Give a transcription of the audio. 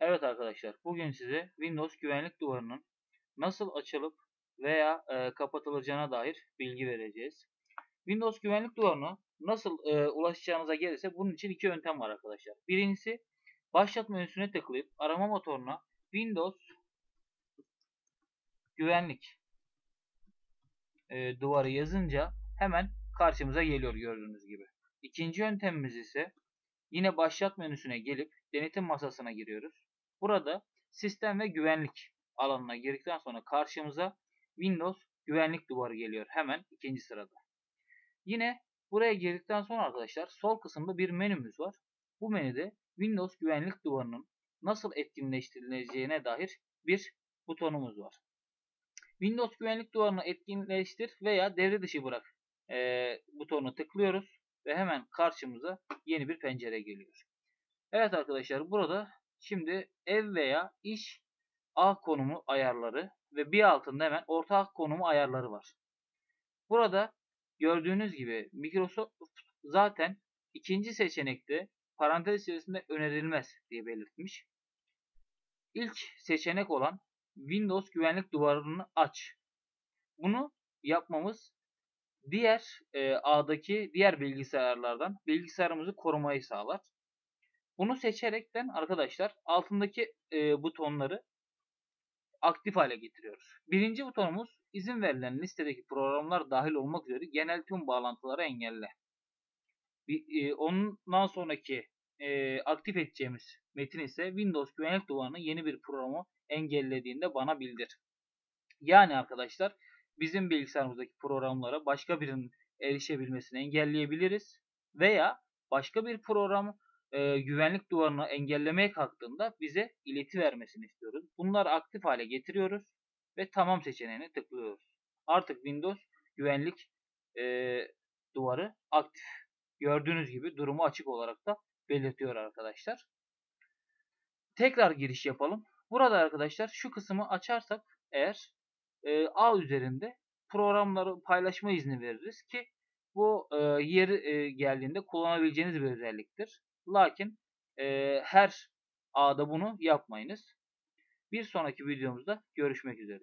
Evet arkadaşlar, bugün size Windows güvenlik duvarının nasıl açılıp veya e, kapatılacağına dair bilgi vereceğiz. Windows güvenlik duvarına nasıl e, ulaşacağınıza gelirse bunun için iki yöntem var arkadaşlar. Birincisi başlat menüsüne tıklayıp arama motoruna Windows güvenlik e, duvarı yazınca hemen karşımıza geliyor gördüğünüz gibi. İkinci yöntemimiz ise yine başlat menüsüne gelip denetim masasına giriyoruz. Burada sistem ve güvenlik alanına girdikten sonra karşımıza Windows güvenlik duvarı geliyor hemen ikinci sırada. Yine buraya girdikten sonra arkadaşlar sol kısımda bir menümüz var. Bu menüde Windows güvenlik duvarının nasıl etkinleştirileceğine dair bir butonumuz var. Windows güvenlik duvarını etkinleştir veya devre dışı bırak e, butonuna tıklıyoruz ve hemen karşımıza yeni bir pencere geliyor. Evet arkadaşlar burada Şimdi ev veya iş A konumu ayarları ve bir altında hemen ortak konumu ayarları var. Burada gördüğünüz gibi Microsoft zaten ikinci seçenekte parantez içerisinde önerilmez diye belirtmiş. İlk seçenek olan Windows güvenlik duvarını aç. Bunu yapmamız diğer e, A'daki diğer bilgisayarlardan bilgisayarımızı korumayı sağlar. Bunu seçerekten arkadaşlar altındaki e, butonları aktif hale getiriyoruz. Birinci butonumuz izin verilen listedeki programlar dahil olmak üzere genel tüm bağlantıları engelle. Bir, e, ondan sonraki e, aktif edeceğimiz metin ise Windows güvenlik duvarının yeni bir programı engellediğinde bana bildir. Yani arkadaşlar bizim bilgisayarımızdaki programlara başka birinin erişebilmesini engelleyebiliriz veya başka bir programı e, güvenlik duvarını engellemeye kalktığında bize ileti vermesini istiyoruz. Bunları aktif hale getiriyoruz ve tamam seçeneğine tıklıyoruz. Artık Windows güvenlik e, duvarı aktif. Gördüğünüz gibi durumu açık olarak da belirtiyor arkadaşlar. Tekrar giriş yapalım. Burada arkadaşlar şu kısmı açarsak eğer e, A üzerinde programları paylaşma izni veririz ki bu e, yeri e, geldiğinde kullanabileceğiniz bir özelliktir. Lakin e, her A'da bunu yapmayınız. Bir sonraki videomuzda görüşmek üzere.